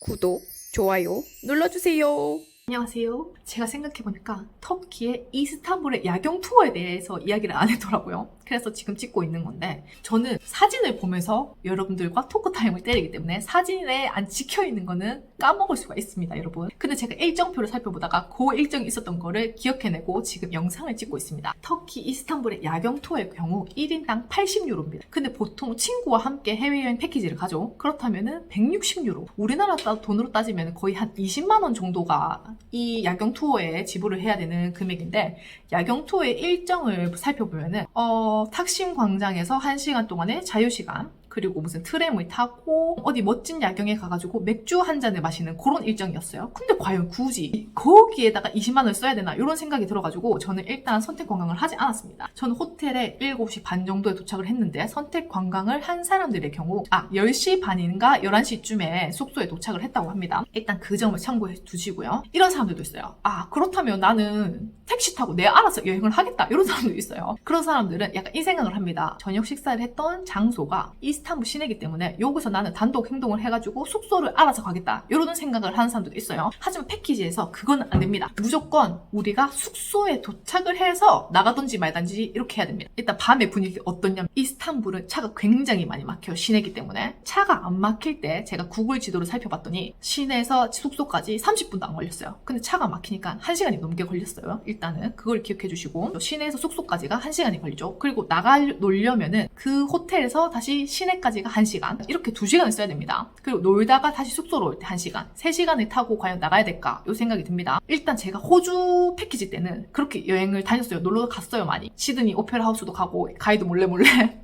구독, 좋아요 눌러주세요. 안녕하세요. 제가 생각해보니까 터키의 이스탄불의 야경 투어에 대해서 이야기를 안 했더라고요. 그래서 지금 찍고 있는 건데 저는 사진을 보면서 여러분들과 토크 타임을 때리기 때문에 사진에 안 찍혀 있는 거는 까먹을 수가 있습니다, 여러분. 근데 제가 일정표를 살펴보다가 그 일정이 있었던 거를 기억해내고 지금 영상을 찍고 있습니다. 터키 이스탄불의 야경 투어의 경우 1인당 80유로입니다. 근데 보통 친구와 함께 해외여행 패키지를 가죠. 그렇다면은 160유로. 우리나라 따- 돈으로 따지면 거의 한 20만 원 정도가 이 야경 투어에 지불을 해야 되는 금액인데 야경 투어의 일정을 살펴보면은 어, 탁심 광장에서 1시간 동안의 자유 시간 그리고 무슨 트램을 타고 어디 멋진 야경에 가가지고 맥주 한 잔을 마시는 그런 일정이었어요. 근데 과연 굳이 거기에다가 20만 원을 써야 되나 이런 생각이 들어가지고 저는 일단 선택 관광을 하지 않았습니다. 저는 호텔에 7시 반 정도에 도착을 했는데 선택 관광을 한 사람들의 경우 아 10시 반인가 11시쯤에 숙소에 도착을 했다고 합니다. 일단 그 점을 참고해 두시고요. 이런 사람들도 있어요. 아 그렇다면 나는 택시 타고 내 알아서 여행을 하겠다 이런 사람도 있어요. 그런 사람들은 약간 이 생각을 합니다. 저녁 식사를 했던 장소가 이스탄불 시내이기 때문에 여기서 나는 단독 행동을 해가지고 숙소를 알아서 가겠다 이런 생각을 하는 사람들도 있어요. 하지만 패키지에서 그건 안 됩니다. 무조건 우리가 숙소에 도착을 해서 나가든지 말든지 이렇게 해야 됩니다. 일단 밤의 분위기 어떠냐면 이스탄불은 차가 굉장히 많이 막혀요. 시내이기 때문에 차가 안 막힐 때 제가 구글 지도를 살펴봤더니 시내에서 숙소까지 30분도 안 걸렸어요. 근데 차가 막히니까 1시간이 넘게 걸렸어요. 일단은 그걸 기억해 주시고 시내에서 숙소까지가 1시간이 걸리죠. 그리고 나가 놀려면은 그 호텔에서 다시 시내까지가 1시간 이렇게 2시간을 써야 됩니다. 그리고 놀다가 다시 숙소로 올 때 1시간 3시간을 타고 과연 나가야 될까 이 생각이 듭니다. 일단 제가 호주 패키지 때는 그렇게 여행을 다녔어요. 놀러 갔어요 많이. 시드니 오페라 하우스도 가고 가이드 몰래 몰래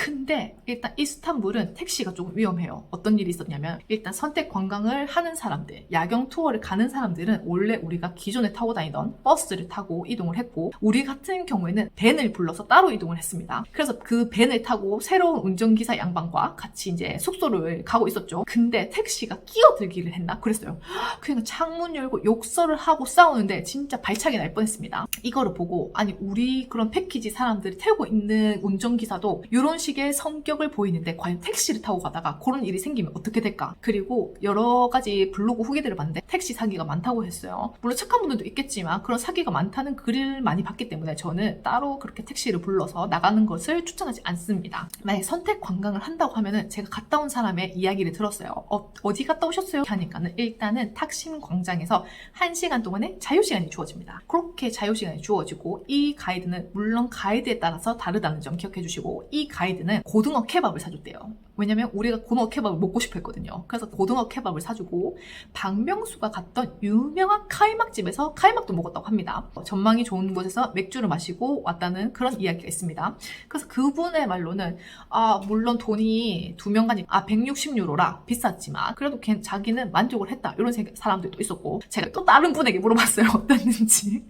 근데 일단 이스탄불은 택시가 조금 위험해요. 어떤 일이 있었냐면 일단 선택 관광을 하는 사람들, 야경 투어를 가는 사람들은 원래 우리가 기존에 타고 다니던 버스를 타고 이동을 했고 우리 같은 경우에는 벤을 불러서 따로 이동을 했습니다. 그래서 그 벤을 타고 새로운 운전기사 양반과 같이 이제 숙소를 가고 있었죠. 근데 택시가 끼어들기를 했나? 그랬어요. 그냥 창문 열고 욕설을 하고 싸우는데 진짜 발차기 날 뻔했습니다. 이거를 보고 아니 우리 그런 패키지 사람들이 태우고 있는 운전기사도 이런 식의 성격을 보이는데 과연 택시를 타고 가다가 그런 일이 생기면 어떻게 될까? 그리고 여러 가지 블로그 후기들을 봤는데 택시 사기가 많다고 했어요. 물론 착한 분들도 있겠지만 그런 사기가 많다는 글을 많이 봤기 때문에 저는 따로 그렇게 택시를 불러서 나가는 것을 추천하지 않습니다. 만약에 선택 관광을 한다고 하면은 제가 갔다 온 사람의 이야기를 들었어요. 어, 어디 갔다 오셨어요? 하니까는 일단은 탁심 광장에서 1시간 동안의 자유시간이 주어집니다. 그렇게 자유시간이 주어지고 이 가이드는 물론 가이드에 따라서 다르다는 점 기억해 주시고 이 가이드 는 고등어 케밥을 사줬대요. 왜냐면 우리가 고등어 케밥을 먹고 싶어 했거든요. 그래서 고등어 케밥을 사주고 박명수가 갔던 유명한 카이막집에서 카이막도 먹었다고 합니다. 어, 전망이 좋은 곳에서 맥주를 마시고 왔다는 그런 이야기가 있습니다. 그래서 그분의 말로는 아 물론 돈이 두 명간이 아 160유로라 비쌌지만 그래도 걔 자기는 만족을 했다 이런 생- 사람들도 있었고 제가 또 다른 분에게 물어봤어요 어땠는지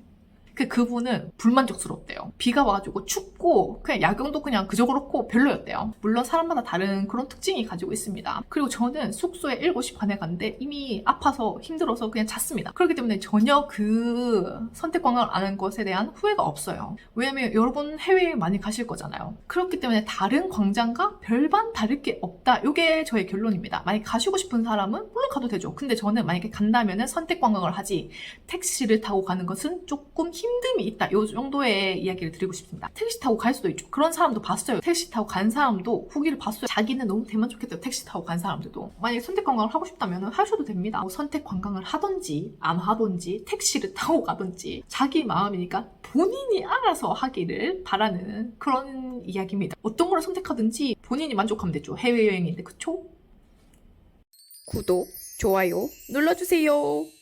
그 그분은 불만족스럽대요. 비가 와가지고 춥고 그냥 야경도 그냥 그저 그렇고 별로였대요. 물론 사람마다 다른 그런 특징이 가지고 있습니다. 그리고 저는 숙소에 7시 반에 갔는데 이미 아파서 힘들어서 그냥 잤습니다. 그렇기 때문에 전혀 그 선택 관광을 안 한 것에 대한 후회가 없어요. 왜냐면 여러분 해외에 많이 가실 거잖아요. 그렇기 때문에 다른 광장과 별반 다를 게 없다. 이게 저의 결론입니다. 만약 가시고 싶은 사람은 물론 가도 되죠. 근데 저는 만약에 간다면은 선택 관광을 하지 택시를 타고 가는 것은 조금 힘듦이 있다. 이 정도의 이야기를 드리고 싶습니다. 택시 타고 갈 수도 있죠. 그런 사람도 봤어요. 택시 타고 간 사람도 후기를 봤어요. 자기는 너무 대만족했대요. 택시 타고 간 사람들도. 만약에 선택 관광을 하고 싶다면 하셔도 됩니다. 뭐 선택 관광을 하든지 안 하든지 택시를 타고 가든지 자기 마음이니까 본인이 알아서 하기를 바라는 그런 이야기입니다. 어떤 걸 선택하든지 본인이 만족하면 되죠. 해외여행인데 그쵸? 구독, 좋아요 눌러주세요.